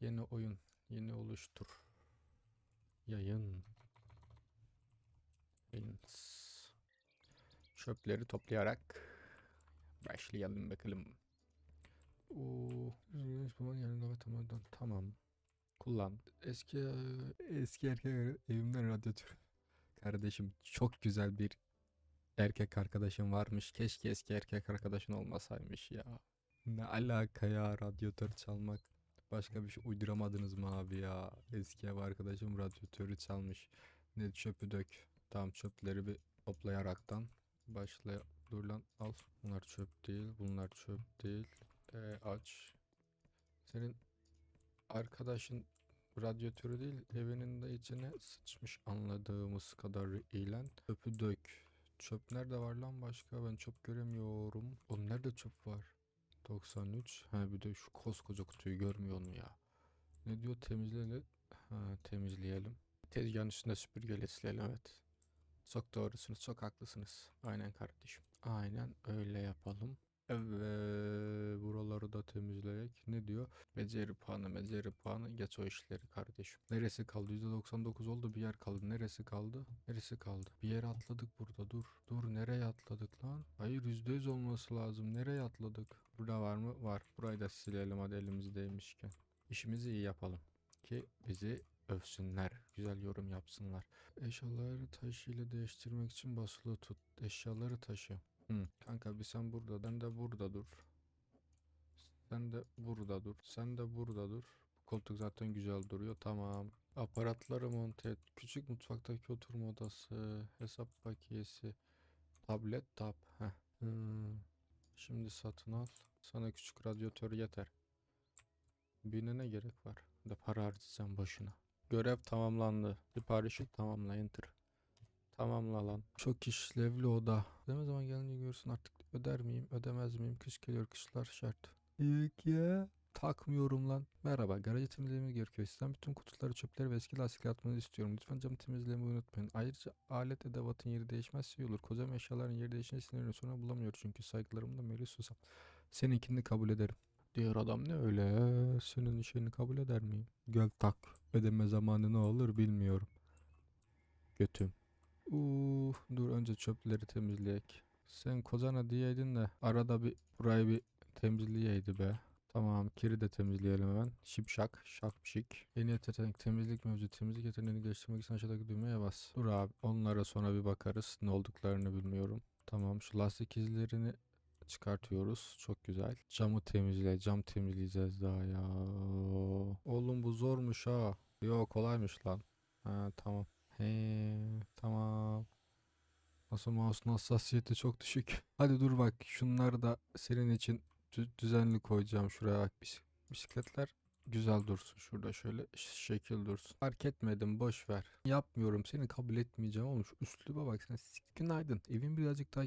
Yeni oyun. Yeni oluştur. Yayın. Yayıns. Çöpleri toplayarak başlayalım bakalım. Oo, yanında tamam tamam. Kullan. Eski eski erkek evimden radyatör. Kardeşim çok güzel bir erkek arkadaşım varmış. Keşke eski erkek arkadaşın olmasaymış ya. Ne alaka ya radyatör çalmak. Başka bir şey uyduramadınız mı abi ya? Eski ev arkadaşım radyatörü çalmış. Ne çöpü dök. Tamam çöpleri bir toplayaraktan başla. Dur lan al. Bunlar çöp değil. Bunlar çöp değil. Ee, aç. Senin arkadaşın radyatörü değil evinin de içine sıçmış anladığımız kadarıyla. Çöpü dök. Çöp nerede var lan başka? Ben çöp göremiyorum. Oğlum nerede çöp var? 93. Ha bir de şu koskoca kutuyu görmüyor mu ya? Ne diyor temizleyelim. Ha temizleyelim. Tezgahın üstünde süpürgeyle silelim evet. Çok doğrusunuz. Çok haklısınız. Aynen kardeşim. Aynen öyle yapalım. Evet, buraları da temizleyek. Ne diyor? Beceri puanı, beceri puanı. Geç o işleri kardeşim. Neresi kaldı? %99 oldu. Bir yer kaldı. Neresi kaldı? Neresi kaldı? Bir yere atladık burada. Dur. Dur. Nereye atladık lan? Hayır %100 olması lazım. Nereye atladık? Burada var mı? Var. Burayı da silelim hadi elimizdeymişken. İşimizi iyi yapalım. Ki bizi övsünler. Güzel yorum yapsınlar. Eşyaları taşı ile değiştirmek için basılı tut. Eşyaları taşı. Hı. Kanka bir sen burada, sen de burada dur. Sen de burada dur. Sen de burada dur. Bu koltuk zaten güzel duruyor. Tamam. Aparatları monte et. Küçük mutfaktaki oturma odası. Hesap bakiyesi. Tablet tab. Heh. Hmm. Şimdi satın al. Sana küçük radyatör yeter. Birine ne gerek var? De para harcayacağım boşuna. Görev tamamlandı. Siparişi tamamla enter. Tamamla lan. Çok işlevli oda. Ne zaman gelince görürsün artık öder miyim ödemez miyim? Kış geliyor kışlar şart. Yok ya. Takmıyorum lan. Merhaba garajı temizlememiz gerekiyor. Sizden bütün kutuları çöpleri ve eski lastikleri atmanızı istiyorum. Lütfen camı temizlemeyi unutmayın. Ayrıca alet edevatın yeri değişmezse iyi olur. Kocam eşyaların yeri değişince sinirlenir sonra bulamıyor çünkü saygılarımla Melih Susam. Seninkini kabul ederim. Diğer adam ne öyle? Senin işini kabul eder miyim? Gel tak. Ödeme zamanı ne olur bilmiyorum. Götüm. Uuu dur önce çöpleri temizleyek. Sen kozana diyeydin de arada bir burayı bir temizleyeydi be. Tamam kiri de temizleyelim hemen. Şipşak, şapşik. Yeni yetenek temizlik mevcut. Temizlik yeteneğini geliştirmek için aşağıdaki düğmeye bas. Dur abi onlara sonra bir bakarız. Ne olduklarını bilmiyorum. Tamam şu lastik izlerini çıkartıyoruz. Çok güzel. Camı temizle. Cam temizleyeceğiz daha ya. Oğlum bu zormuş ha. Yok kolaymış lan. Ha tamam. He tamam. Nasıl mouse'un hassasiyeti çok düşük. Hadi dur bak şunları da senin için düzenli koyacağım şuraya bisikletler güzel dursun şurada şöyle şekil dursun. Fark etmedim boş ver. Yapmıyorum seni kabul etmeyeceğim olmuş. Üsluba bak sen sik- günaydın. Evin birazcık daha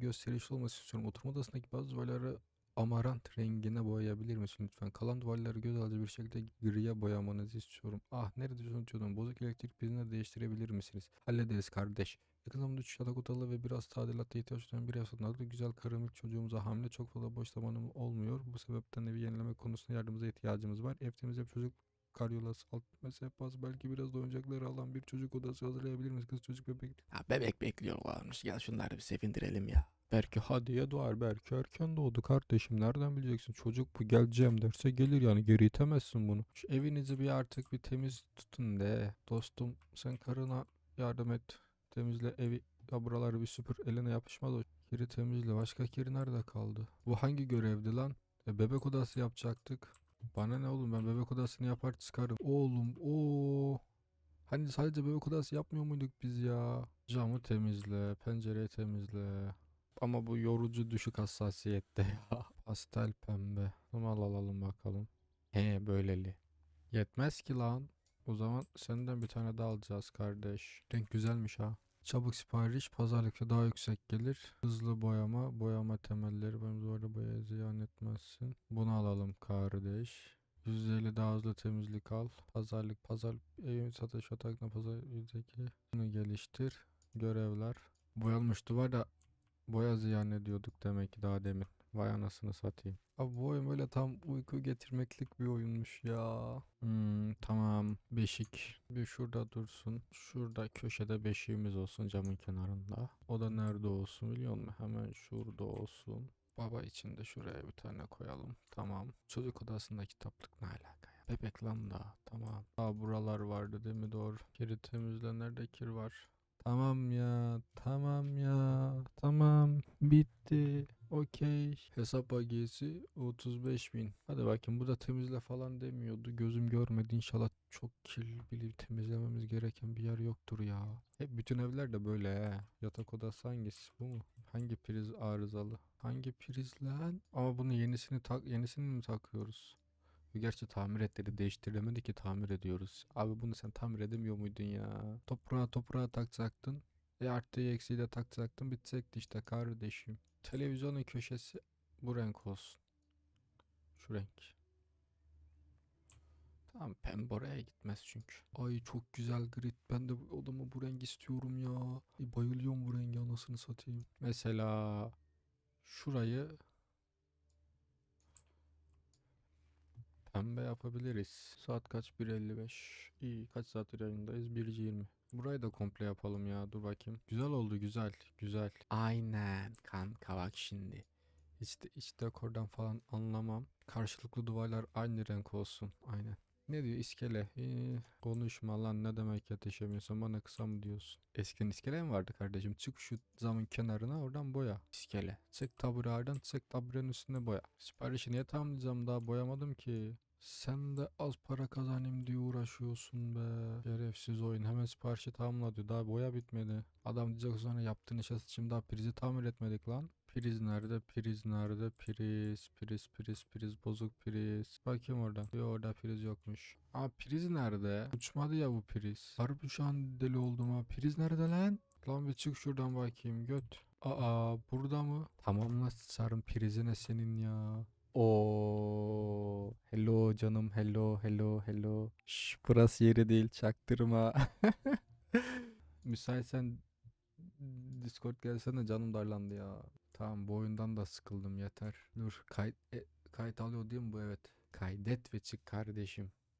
gösterişli olması istiyorum. Oturma odasındaki bazı duvarları amarant rengine boyayabilir misin lütfen? Kalan duvarları göz alıcı bir şekilde griye boyamanızı istiyorum. Ah nerede unutuyordum. Bozuk elektrik prizini de değiştirebilir misiniz? Hallederiz kardeş. Yakın zamanda 3 yatak odalı ve biraz tadilata ihtiyaç duyan bir ev satın. Güzel karım ilk çocuğumuza hamile çok fazla boş zamanım olmuyor. Bu sebepten evi yenileme konusunda yardımınıza ihtiyacımız var. Ev temizleyip çocuk karyolası, alt sehpası belki biraz da oyuncakları alan bir çocuk odası hazırlayabilir miyiz? Kız çocuk bebek. Ya bebek bekliyorlarmış. Gel şunları bir sevindirelim ya. Belki hadiye doğar belki erken doğdu kardeşim nereden bileceksin çocuk bu geleceğim derse gelir yani geri itemezsin bunu. Şu evinizi bir artık bir temiz tutun de dostum sen karına yardım et temizle evi ya buraları bir süpür eline yapışmaz o kiri temizle başka kiri nerede kaldı? Bu hangi görevdi lan? E, bebek odası yapacaktık. Bana ne oğlum ben bebek odasını yapar çıkarım. Oğlum o Hani sadece bebek odası yapmıyor muyduk biz ya? Camı temizle, pencereyi temizle. Ama bu yorucu düşük hassasiyette ya. Pastel pembe. Bunu al alalım bakalım. He böyleli. Yetmez ki lan. O zaman senden bir tane daha alacağız kardeş. Renk güzelmiş ha. Çabuk sipariş pazarlıkta daha yüksek gelir. Hızlı boyama, boyama temelleri. Benim duvarda boyaya ziyan etmezsin. Bunu alalım kardeş. %50 daha hızlı temizlik al. Pazarlık, pazar, evin satış otakına pazar yüzdeki. Bunu geliştir. Görevler. Boyanmış duvar da boya ziyan ediyorduk demek ki daha demin. Vay anasını satayım. Abi bu oyun böyle tam uyku getirmeklik bir oyunmuş ya. Hmm, tamam. Beşik. Bir şurada dursun. Şurada köşede beşiğimiz olsun camın kenarında. O da nerede olsun biliyor musun? Hemen şurada olsun. Baba için de şuraya bir tane koyalım. Tamam. Çocuk odasında kitaplık ne alaka ya? Bebek lan da. Tamam. Aa buralar vardı değil mi? Doğru. Kiri temizle. Nerede kir var? Tamam ya. Tamam ya. Tamam. Bitti. Okey. Hesap agiyesi 35 bin. Hadi bakayım bu da temizle falan demiyordu. Gözüm görmedi. İnşallah çok kirli temizlememiz gereken bir yer yoktur ya. Hep bütün evler de böyle he. Yatak odası hangisi bu mu? Hangi priz arızalı? Hangi priz lan? Ama bunu yenisini tak yenisini mi takıyoruz? Gerçi tamir et dedi değiştiremedi ki tamir ediyoruz. Abi bunu sen tamir edemiyor muydun ya? Toprağa toprağa takacaktın. E artıyı eksiği de takacaktın bitecekti işte kardeşim. Televizyonun köşesi bu renk olsun. Şu renk. Tamam pembe oraya gitmez çünkü. Ay çok güzel grid. Ben de bu odamı bu renk istiyorum ya. Ay, bayılıyorum bu rengi anasını satayım. Mesela şurayı pembe yapabiliriz. Saat kaç? 1.55. İyi kaç saattir yayındayız? 1.20. Burayı da komple yapalım ya. Dur bakayım. Güzel oldu güzel. Güzel. Aynen kanka bak şimdi. Hiç, de, hiç dekordan falan anlamam. Karşılıklı duvarlar aynı renk olsun. Aynen. Ne diyor iskele? Ee, konuşma lan ne demek yetişemiyorsun bana kısa mı diyorsun? Eskiden iskele mi vardı kardeşim? Çık şu zamın kenarına oradan boya. İskele. Çık tabureden çık taburenin üstüne boya. Siparişi niye tamamlayacağım daha boyamadım ki. Sen de az para kazanayım diye uğraşıyorsun be. Şerefsiz oyun. Hemen siparişi tamamla diyor. Daha boya bitmedi. Adam diyecek sonra yaptığın işe sıçayım daha prizi tamir etmedik lan. Priz nerede? Priz nerede? Priz, priz, priz, priz, bozuk priz. Bakayım oradan. Yok orada priz yokmuş. Aa priz nerede? Uçmadı ya bu priz. Harbi şu an deli oldum ha. Priz nerede lan? Lan bir çık şuradan bakayım göt. Aa burada mı? Tamam lan sarım prizine senin ya. Oo, hello canım, hello, hello, hello. Şş, burası yeri değil, çaktırma. Müsaitsen Discord gelsene canım darlandı ya. Tamam bu oyundan da sıkıldım yeter. Dur kayıt e, kayıt alıyor değil mi bu evet. Kaydet ve çık kardeşim.